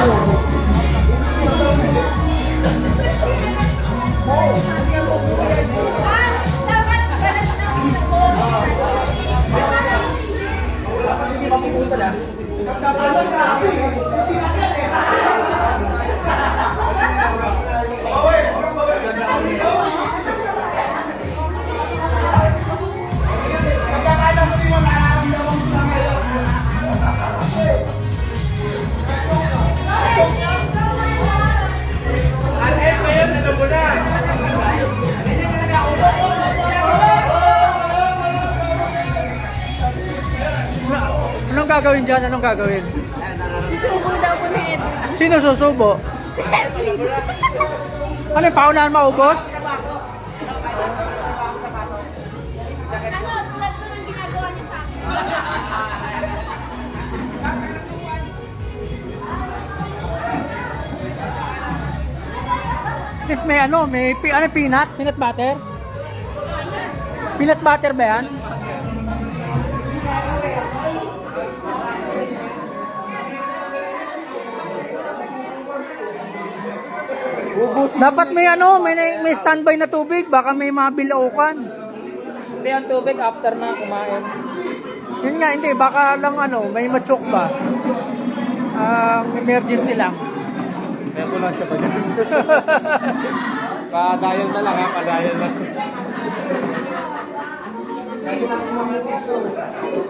Dapat gagawin dyan? Anong gagawin? Susubo daw po ni Ed. Sino susubo? Ano yung paunahan maubos? Ano, tulad po ng ginagawa niya sa akin. At least may ano, may pi- ano, peanut? Peanut butter? Peanut butter ba yan? Dapat may ano, may, may standby na tubig, baka may mga bilaukan. Hindi ang tubig after na kumain. Yun nga, hindi, baka lang ano, may matsok ba? Um, emergency lang. Kaya ko lang siya pa dyan. Padayan na lang ha, padayan na. Ano,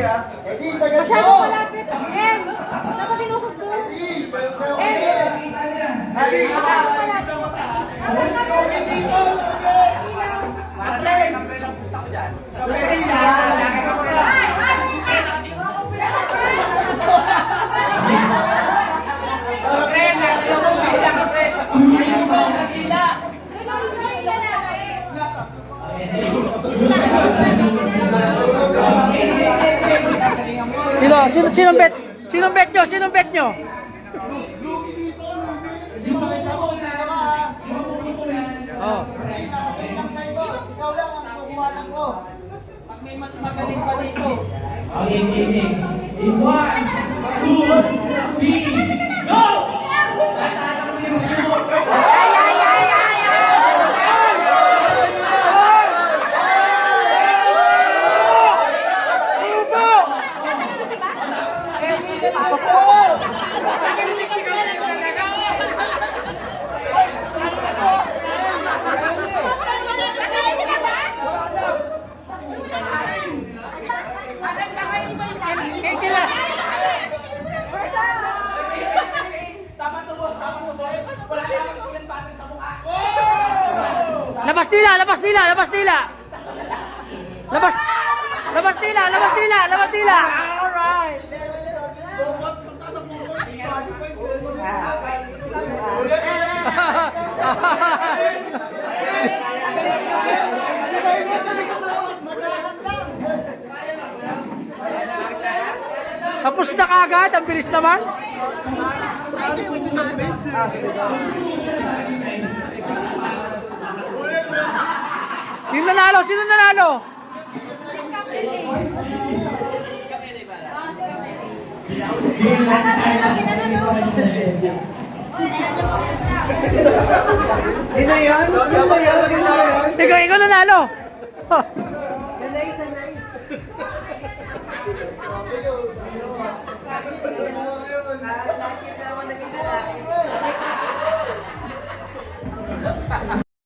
Masyado malapit. Em, dapat tinukot doon. Em, masyado malapit. Sino, sino, sino bet? Sino bet nyo? Sino bet nyo? Oh. May mas magaling pa dito. Labas nila, labas nila, labas nila. Labas. Labas nila, labas nila, labas nila. Alright. Tapos na kagad, ang bilis naman. Sino nanalo? Sino nanalo? Ina yan? Ano ba yan? Ikaw, ikaw nanalo.